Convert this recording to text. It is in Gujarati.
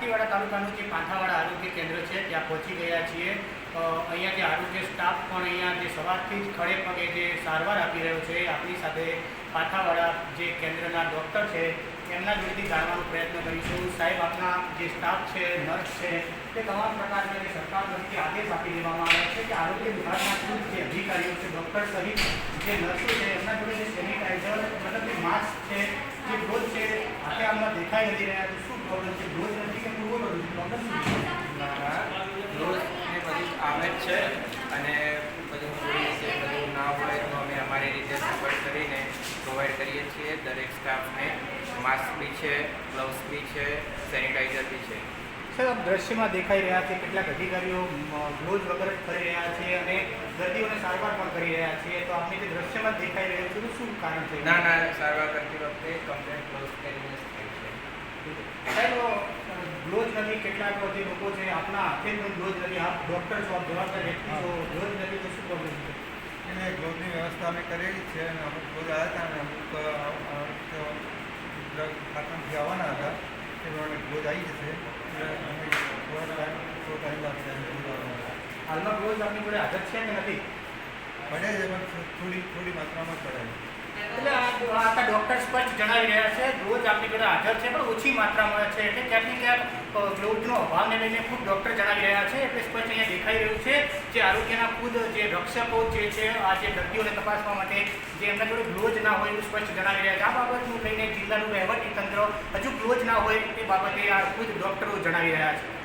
દાંતીવાડા તાલુકાનું જે પાંથાવાડા આરોગ્ય કેન્દ્ર છે, ત્યાં પહોંચી ગયા છીએ. અહીંયા જે આરોગ્ય સ્ટાફ પણ અહીંયા જે સવારથી જ ખડે પગે જે સારવાર આપી રહ્યો છે, આપણી સાથે પાંથાવાડા જે કેન્દ્રના ડૉક્ટર છે, એમના જોડેથી જાણવાનો પ્રયત્ન કરીશું. સાહેબ, આપના જે સ્ટાફ છે, નર્સ છે, તે તમામ પ્રકારના સરકાર તરફથી આદેશ આપી દેવામાં આવે છે કે આરોગ્ય વિભાગના જે અધિકારીઓ છે, ડૉક્ટર સહિત જે નર્સો છે, એમના જોડે જે સેનિટાઈઝર, મતલબ જે માસ્ક છે દેખાઈ નથી રહ્યા છે શું પ્રોબ્લેમ છે રોજ નથી કે પૂર્વ પ્રોબ્લેમ રોજ એ બધું આવે જ છે અને બધું જોઈએ છે બધું ના હોય તો અમે અમારી રીતે સપોર્ટ કરીને પ્રોવાઈડ કરીએ છીએ દરેક સ્ટાફને માસ્ક બી છે ગ્લવ્સ બી છે સેનિટાઈઝર બી છે સર દ્રશ્યમાં દેખાઈ રહ્યા છે, કેટલાક અધિકારીઓ ગ્લોઝ વગર કરી રહ્યા છે અને દર્દીઓને સારવાર પણ કરી રહ્યા છે. તો આપણે જે દ્રશ્યમાં દેખાઈ રહ્યું છે, તો શું કારણ છે? ના ના, સારવાર કરતી વખતે કમ્પ્લેટ ગ્લવ્સ પહેરીને ગ્લોવ નથી કેટલાક જે લોકો છે આપણા હાથે પણ ગ્લોવ નથી આપ ડૉક્ટર છો આપ જવાબદાર વ્યક્તિ છો ગ્લોવ નથી તો શું પ્રોબ્લેમ છે? એને ગ્લોવની વ્યવસ્થા અમે કરેલી છે અને અમુક ગ્લોવ આવ્યા હતા અને અમુક ખાતામાંથી આવવાના હતા. એ પ્રમાણે ગ્લોવ આવી જશે. અમે થોડો ટાઈમ થોડો ટાઈમ લાગશે એમ ગ્લોવ આવવામાં. હાલમાં ગ્લોવ આપની જોડે હાજર છે કે નથી? પડે છે પણ થોડી થોડી માત્રામાં પડે છે. એટલે આખા ડૉક્ટર સ્પષ્ટ જણાવી રહ્યા છે, રોજ આપણી જોડે હાજર છે, પણ ઓછી માત્રામાં છે. એટલે ક્યાંક ને ક્યાંક ગ્લોવનો અભાવને લઈને ખૂબ ડૉક્ટર જણાવી રહ્યા છે. એટલે સ્પષ્ટ અહીંયા દેખાઈ રહ્યું છે જે આરોગ્યના ખુદ જે રક્ષકો જે છે, આ જે દર્દીઓને તપાસવા માટે જે એમના જોડે ગ્લોવ જ ના હોય એવું સ્પષ્ટ જણાવી રહ્યા છે. આ બાબતનું લઈને જિલ્લાનું વહીવટી તંત્ર હજુ ગ્લોવ ના હોય તે બાબતે આ ખુદ ડૉક્ટરો જણાવી રહ્યા છે.